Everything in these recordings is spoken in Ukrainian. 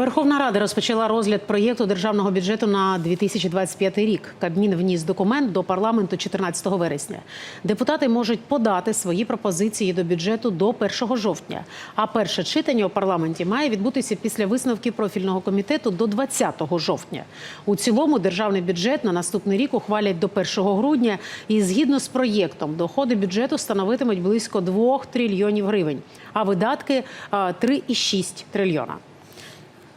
Верховна Рада розпочала розгляд проєкту державного бюджету на 2025 рік. Кабмін вніс документ до парламенту 14 вересня. Депутати можуть подати свої пропозиції до бюджету до 1 жовтня. А перше читання у парламенті має відбутися після висновків профільного комітету до 20 жовтня. У цілому державний бюджет на наступний рік ухвалять до 1 грудня. І згідно з проєктом, доходи бюджету становитимуть близько 2 трильйонів гривень, а видатки а, 3,6 трильйона.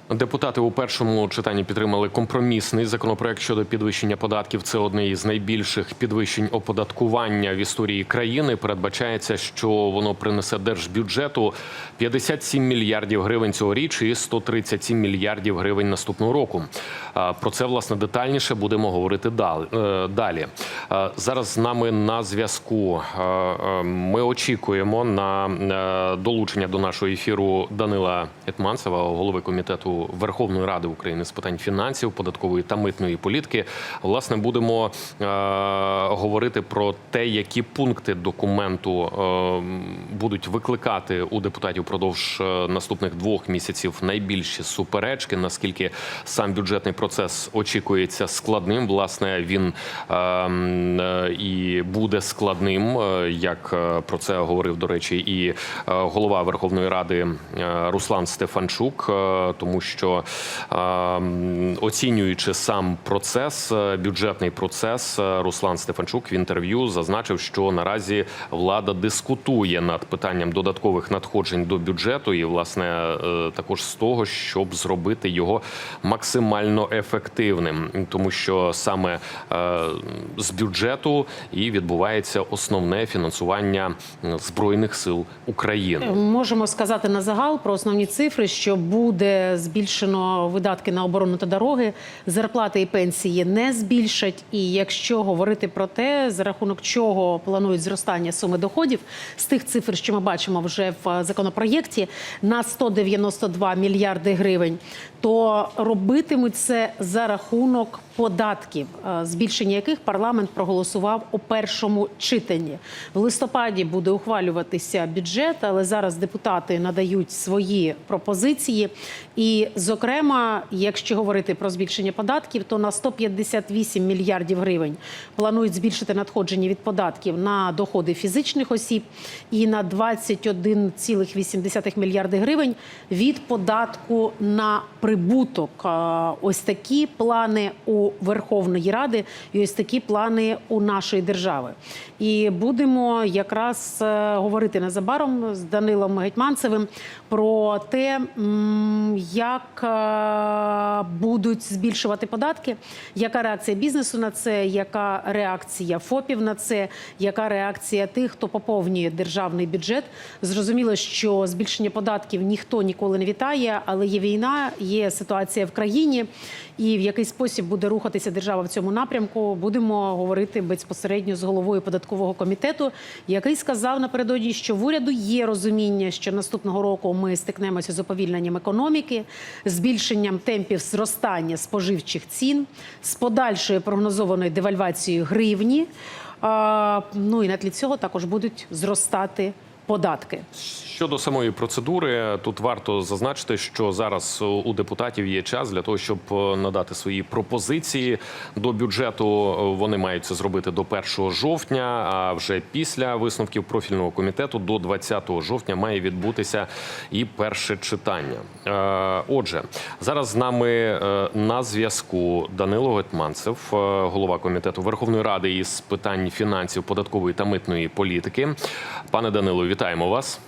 Депутати у першому читанні підтримали компромісний законопроект щодо підвищення податків. Це одне із найбільших підвищень оподаткування в історії країни. Передбачається, що воно принесе держбюджету 57 мільярдів гривень цьогоріч і 137 мільярдів гривень наступного року. Про це власне детальніше будемо говорити е, далі. Зараз з нами на зв'язку. е, е, Ми очікуємо на е, долучення до нашого ефіру Данила Етманцева, голови комітету Верховної Ради України з питань фінансів, податкової та митної політики. Власне, будемо е, говорити про те, які пункти документу е, будуть викликати у депутатів продовж е, наступних двох місяців найбільші суперечки. Наскільки сам бюджетний процес очікується складним, власне, він е, е, і буде складним, е, як е, про це говорив до речі, і голова Верховної Ради Руслан Стефанчук, тому що е, оцінюючи сам процес, е, бюджетний процес, е, Руслан Стефанчук в інтерв'ю зазначив, що наразі влада дискутує над питанням додаткових надходжень до бюджету, і власне е, також з того, щоб зробити його максимально ефективним, тому що саме з бюджету і відбувається основне фінансування збройних сил України. Можемо сказати на загал про основні цифри, що буде збільшено видатки на оборону та дороги, зарплати і пенсії не збільшать. І якщо говорити про те, за рахунок чого планують зростання суми доходів з тих цифр, що ми бачимо вже в законопроєкті, на 192 мільярди гривень, то робитимуть це за рахунок податків, е, збільшення яких парламент проголосував у першому читанні. В листопаді буде ухвалюватися бюджет, але зараз депутати надають свої пропозиції. І, зокрема, якщо говорити про збільшення податків, то на 158 мільярдів гривень планують збільшити надходження від податків на доходи фізичних осіб і на 21,8 мільярди гривень від податку на прибуток. Ось такі плани у Верховної Ради і ось такі плани у нашої держави. І будемо якраз е, говорити незабаром з Данилом Гетьманцевим про те, м, як е, будуть збільшувати податки, яка реакція бізнесу на це, яка реакція ФОПів на це, яка реакція тих, хто поповнює державний бюджет. Зрозуміло, що збільшення податків ніхто ніколи не вітає, але є війна, є ситуація в країні, і в який спосіб буде рухатися держава в цьому напрямку. Будемо говорити безпосередньо з головою податкового комітету, який сказав напередодні, що в уряду є розуміння, що наступного року ми стикнемося з уповільненням економіки, збільшенням темпів зростання споживчих цін, з подальшою прогнозованою девальвацією гривні. Ну і на тлі цього також будуть зростати податки. Щодо самої процедури, тут варто зазначити, що зараз у депутатів є час для того, щоб е, надати свої пропозиції до бюджету. Вони мають це зробити до 1 жовтня. А вже після висновків профільного комітету до 20 жовтня має відбутися і перше читання. Е, Отже, зараз з нами е, на зв'язку Данило Гетманцев, е, голова комітету Верховної Ради із питань фінансів, податкової та митної політики. Пане Данило, вітаємо вас.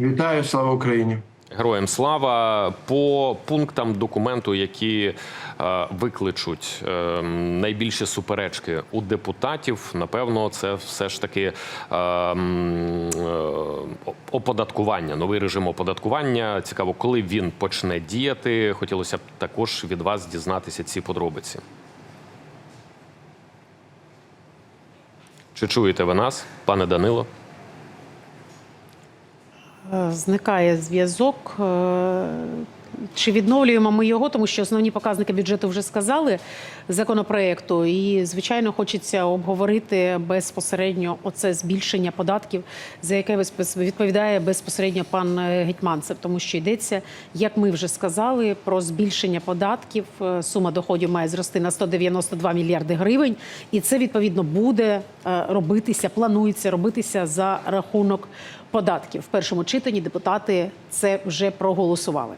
Вітаю, слава Україні. Героям слава по пунктам документу, які е, викличуть е, найбільші суперечки у депутатів. Напевно, це все ж таки е, е, оподаткування, новий режим оподаткування. Цікаво, коли він почне діяти. Хотілося б також від вас дізнатися ці подробиці. Чи чуєте ви нас, пане Данило? Зникає зв'язок. Е, чи відновлюємо ми його, тому що основні показники бюджету вже сказали законопроекту. І звичайно, хочеться обговорити безпосередньо оце збільшення податків, за яке відповідає безпосередньо пан е, Гетьманцев, тому що йдеться, як ми вже сказали, про збільшення податків. Е, Сума доходів має зрости на 192 мільярди гривень, і це відповідно буде робитися, планується робитися за рахунок податків. В першому читанні депутати це вже проголосували.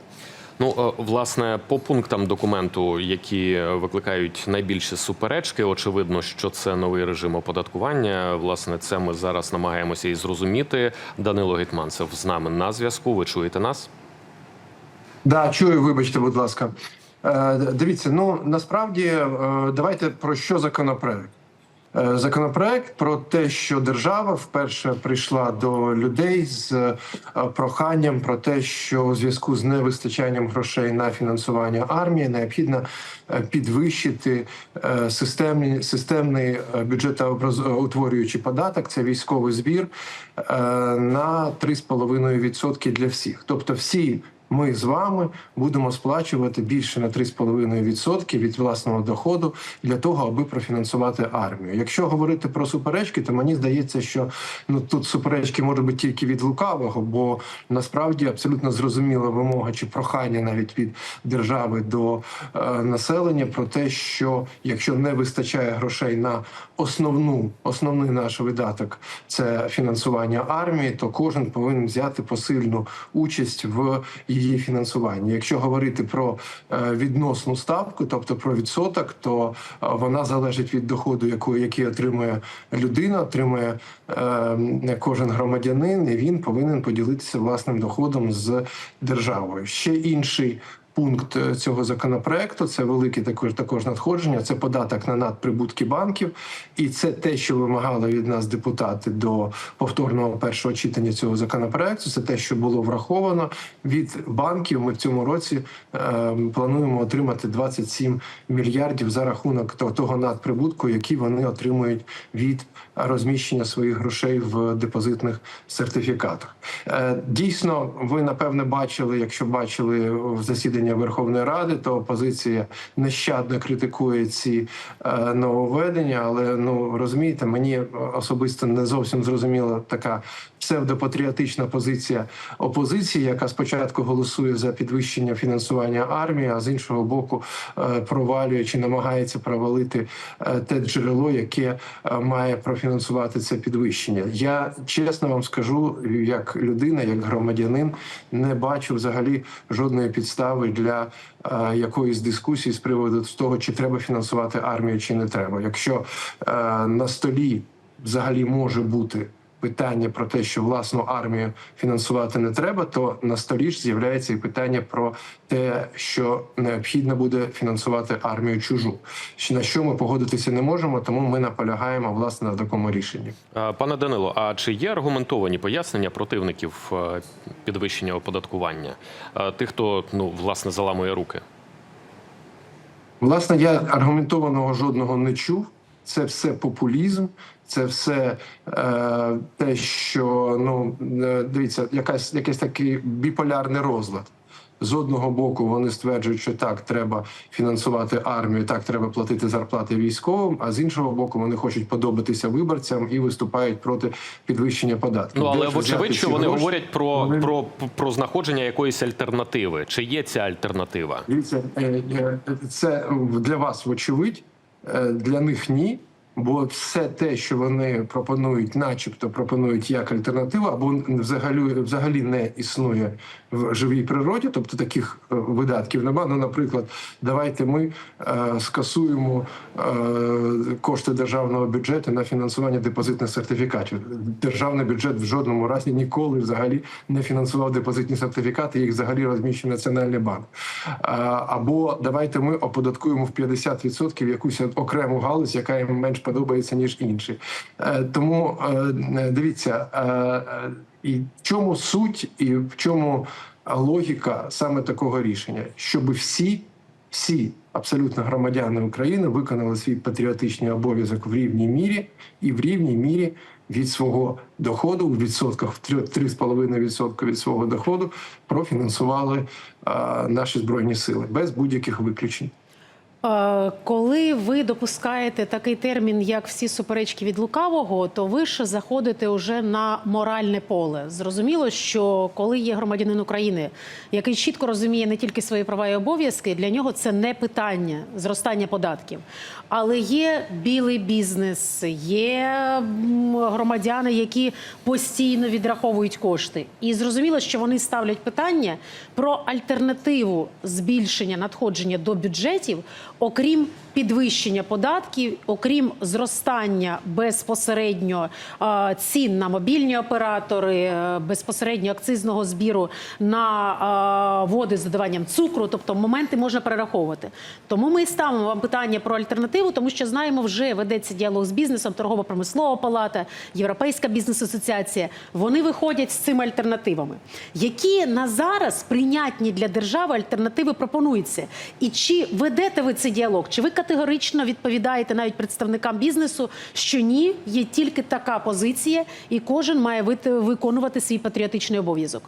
Ну, е, власне, по пунктам документу, які викликають найбільше суперечки, очевидно, що це новий режим оподаткування. Власне, це ми зараз намагаємося і зрозуміти. Данило Гетманцев з нами на зв'язку. Ви чуєте нас? Да, чую, вибачте, будь ласка. Е, Дивіться, ну насправді е, давайте про що законопроект. Е, Законопроект про те, що держава вперше прийшла до людей з е, проханням про те, що у зв'язку з невистачанням грошей на фінансування армії необхідно е, підвищити системний е, бюджетоутворюючий податок, це військовий збір на 3,5% для всіх. Тобто всі ми з вами будемо сплачувати більше на 3,5% від власного доходу для того, аби профінансувати армію. Якщо говорити про суперечки, то мені здається, що ну тут суперечки можуть бути тільки від лукавого, бо насправді абсолютно зрозуміла вимога чи прохання навіть від держави до е, населення про те, що якщо не вистачає грошей на основну основний наш видаток, це фінансування армії, то кожен повинен взяти посильну участь в її фінансуванні. Якщо говорити про е, відносну ставку, тобто про відсоток, то е, вона залежить від доходу, яку який отримує людина, отримує е, кожен громадянин, і він повинен поділитися власним доходом з державою. Ще інший. Пункт е, цього законопроекту це велике також також надходження. Це податок на надприбутки банків, і це те, що вимагали від нас депутати до повторного першого читання цього законопроекту. Це те, що було враховано від банків. Ми в цьому році е, плануємо отримати 27 мільярдів за рахунок того, того надприбутку, який вони отримують від розміщення своїх грошей в депозитних сертифікатах. Е, дійсно, ви напевне бачили, якщо бачили в засідання Верховної Ради, то опозиція нещадно критикує ці е, нововведення. Але ну розумієте, мені особисто не зовсім зрозуміла така псевдопатріотична позиція опозиції, яка спочатку голосує за підвищення фінансування армії, а з іншого боку е, провалює чи намагається провалити е, те джерело, яке е, має профінансувати це підвищення. Я чесно вам скажу, як людина, як громадянин, не бачу взагалі жодної підстави для якоїсь дискусії з приводу того, чи треба фінансувати армію, чи не треба. Якщо на столі взагалі може бути питання про те, що власну армію фінансувати не треба, то на столі ж з'являється і питання про те, що необхідно буде фінансувати армію чужу. На що ми погодитися не можемо, тому ми наполягаємо власне на такому рішенні. Пане Данило, а чи є аргументовані пояснення противників е, підвищення оподаткування? Е, Тих, хто ну власне заламує руки? Власне, я аргументованого жодного не чув. Це все популізм, це все е, те, що ну е, дивіться, якась якийсь такий біполярний розлад. З одного боку вони стверджують, що так треба фінансувати армію, так треба платити зарплати військовим. А з іншого боку, вони хочуть подобатися виборцям і виступають проти підвищення податків. Ну але вочевидь, що вони гроші? говорять про, Вони- про, про знаходження якоїсь альтернативи. Чи є ця альтернатива? Е, е, це для вас вочевидь, для них ні. Бо все те, що вони пропонують, начебто пропонують як альтернативу, або взагалі взагалі не існує в живій природі, тобто таких е, видатків нема. Ну, наприклад, давайте ми е, скасуємо е, кошти державного бюджету на фінансування депозитних сертифікатів. Державний бюджет в жодному разі ніколи взагалі не фінансував депозитні сертифікати. Їх взагалі розміщує Національний банк. А, Або давайте ми оподаткуємо в 50% якусь окрему галузь, яка їм менш подобається ніж інші. Е, Тому е, дивіться, е, і в чому суть, і в чому логіка саме такого рішення, щоб всі, всі абсолютно громадяни України виконали свій патріотичний обов'язок в рівній мірі і в рівній мірі від свого доходу в відсотках в 3,5% від свого доходу профінансували а, наші збройні сили без будь-яких виключень. Е, Коли ви допускаєте такий термін, як всі суперечки від лукавого, то ви ж заходите уже на моральне поле. Зрозуміло, що коли є громадянин України, який чітко розуміє не тільки свої права і обов'язки, для нього це не питання зростання податків. Але є білий бізнес, є громадяни, які постійно відраховують кошти. І зрозуміло, що вони ставлять питання про альтернативу збільшення надходження до бюджетів, окрім підвищення податків, окрім зростання безпосередньо е, цін на мобільні оператори, е, безпосередньо акцизного збіру на е, води з додаванням цукру, тобто моменти можна перераховувати. Тому ми ставимо вам питання про альтернативу, тому що знаємо, вже ведеться діалог з бізнесом, торгово-промислова палата, Європейська бізнес-асоціація. Вони виходять з цими альтернативами. Які на зараз прийнятні для держави альтернативи пропонуються? І чи ведете ви цей діалог? Чи ви категорично відповідаєте навіть представникам бізнесу, що ні, є тільки така позиція, і кожен має виконувати свій патріотичний обов'язок?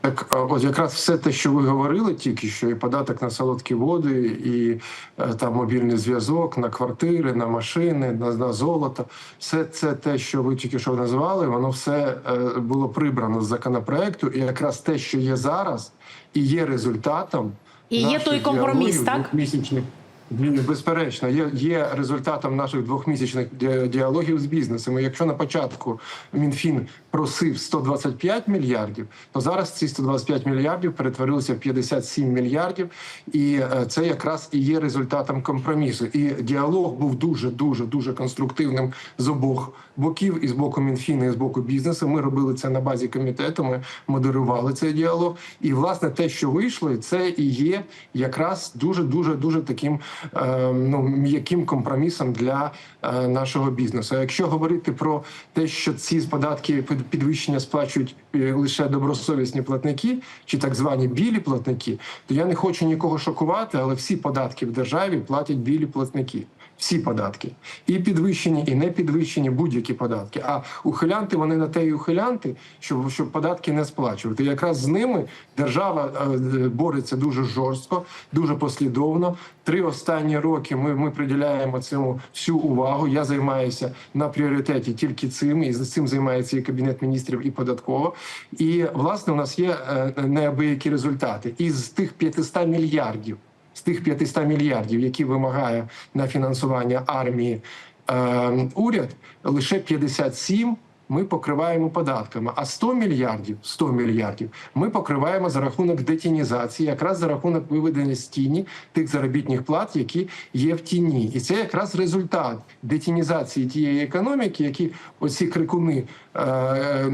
Так, от якраз все те, що ви говорили, тільки що і податок на солодкі води, і е, там мобільний зв'язок, на квартири, на машини, на, на золото, все це те, що ви тільки що назвали, воно все е, було прибрано з законопроекту, і якраз те, що є зараз, і є результатом. І є той компроміс, так? місячних Ні, Безперечно, є, є результатом наших двохмісячних діалогів з бізнесом. І Якщо на початку Мінфін просив 125 мільярдів, то зараз ці 125 мільярдів перетворилися в 57 мільярдів, і е, це якраз і є результатом компромісу. І діалог був дуже дуже дуже конструктивним з обох боків, і з боку Мінфіну, і з боку бізнесу. Ми робили це на базі комітету. Ми модерували цей діалог. І власне те, що вийшло, це і є якраз дуже дуже дуже таким е, ну м'яким компромісом для е, нашого бізнесу. Якщо говорити про те, що ці податки під- підвищення сплачують е, лише добросовісні платники, чи так звані білі платники, то я не хочу нікого шокувати, але всі податки в державі платять білі платники. Всі податки, і підвищені, і не підвищені будь-які податки. А ухилянти вони на те і ухилянти, щоб, щоб податки не сплачувати. І якраз з ними держава е, бореться дуже жорстко, дуже послідовно. Три останні роки ми, ми приділяємо цьому всю увагу. Я займаюся на пріоритеті тільки цим, і з цим займається і кабінет міністрів, і податково. І власне у нас є е, неабиякі результати. Із тих 500 мільярдів з тих 500 мільярдів, які вимагає на фінансування армії е, уряд, лише 57 ми покриваємо податками. А 100 мільярдів 100 мільярдів ми покриваємо за рахунок детінізації, якраз за рахунок виведення з тіні тих заробітних плат, які є в тіні, і це якраз результат детінізації тієї економіки, які оці крикуни,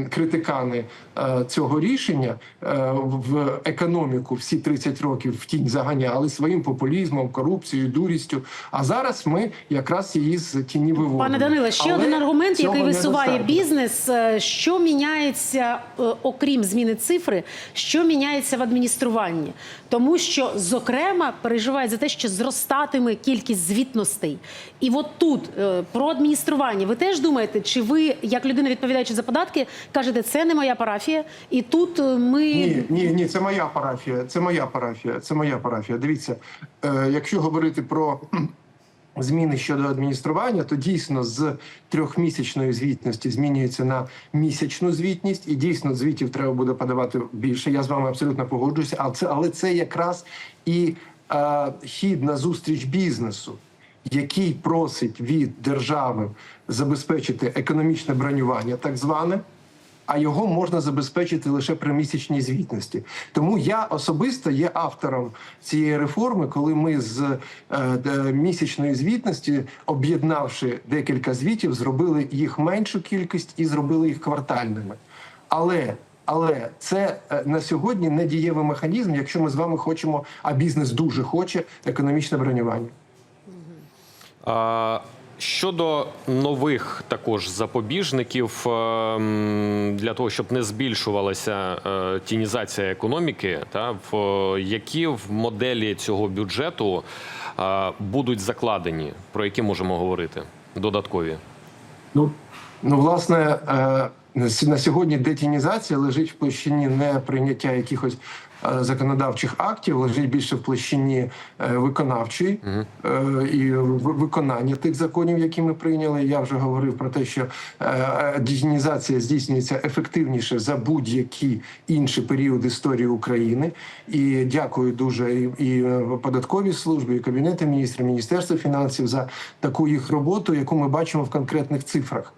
критикани е, цього рішення е, в економіку всі 30 років в тінь заганяли своїм популізмом, корупцією, дурістю. А зараз ми якраз її з тіні виводимо. Пане Даниле, ще Але один аргумент, який висуває бізнес. Е, Що міняється, е, окрім зміни цифри, що міняється в адмініструванні? Тому що, зокрема, переживають за те, що зростатиме кількість звітностей. І от тут е, про адміністрування. Ви теж думаєте, чи ви, як людина відповідаючи за податки, кажете, це не моя парафія, і тут е, ми Ні, ні, ні, це моя парафія. Це моя парафія. Це моя парафія. Дивіться, е, якщо говорити про зміни щодо адміністрування, то дійсно з трьохмісячної звітності змінюється на місячну звітність, і дійсно звітів треба буде подавати більше. Я з вами абсолютно погоджуюся. Але це, але це якраз і е, хід на зустріч бізнесу. Який просить від держави забезпечити економічне бронювання, так зване, а його можна забезпечити лише при місячній звітності. Тому я особисто є автором цієї реформи, коли ми з е, місячної звітності, об'єднавши декілька звітів, зробили їх меншу кількість і зробили їх квартальними. Але але це е, на сьогодні не дієвий механізм, якщо ми з вами хочемо, а бізнес дуже хоче економічне бронювання. Щодо нових також запобіжників ем, для того, щоб не збільшувалася е, тінізація економіки, та в е, які в моделі цього бюджету е, будуть закладені, про які можемо говорити додаткові? Ну Ну, власне, е, на сьогодні детінізація лежить в площині не прийняття якихось е, законодавчих актів, лежить більше в площині е, виконавчої е, і виконання тих законів, які ми прийняли. Я вже говорив про те, що е, здійснюється ефективніше за будь-які інші періоди історії України. І дякую дуже і, е, податковій службі, і кабінету міністрів, міністерству фінансів за таку їх роботу, яку ми бачимо в конкретних цифрах.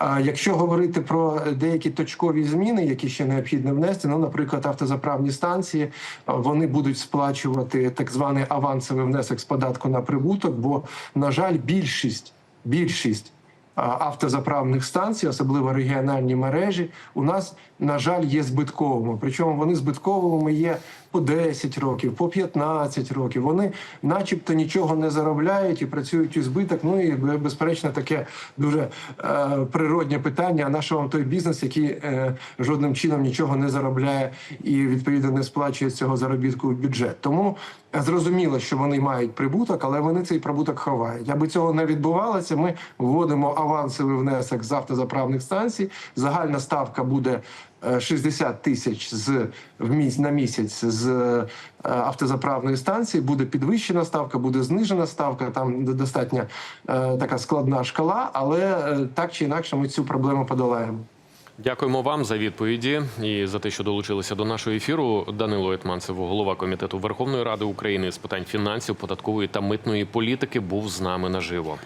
Якщо говорити про деякі точкові зміни, які ще необхідно внести, ну, наприклад, автозаправні станції, вони будуть сплачувати так званий авансовий внесок з податку на прибуток, бо, на жаль, більшість, більшість автозаправних станцій, особливо регіональні мережі, у нас, на жаль, є збитковими. Причому вони збитковими є по 10 років, по 15 років. Вони, начебто, нічого не заробляють і працюють у збиток. Ну і безперечно, таке дуже е, природнє питання. А на що вам той бізнес, який е, жодним чином нічого не заробляє і відповідно не сплачує цього заробітку в бюджет? Тому зрозуміло, що вони мають прибуток, але вони цей прибуток ховають. Аби цього не відбувалося, ми вводимо авансовий внесок з автозаправних станцій. Загальна ставка буде. Е, 60 тисяч з в міс на місяць з е, автозаправної станції буде підвищена ставка, буде знижена ставка. Там достатньо е, така складна шкала, але е, так чи інакше ми цю проблему подолаємо. Дякуємо вам за відповіді і за те, що долучилися до нашого ефіру. Данило Етманцев, голова комітету Верховної Ради України з питань фінансів, податкової та митної політики, був з нами наживо.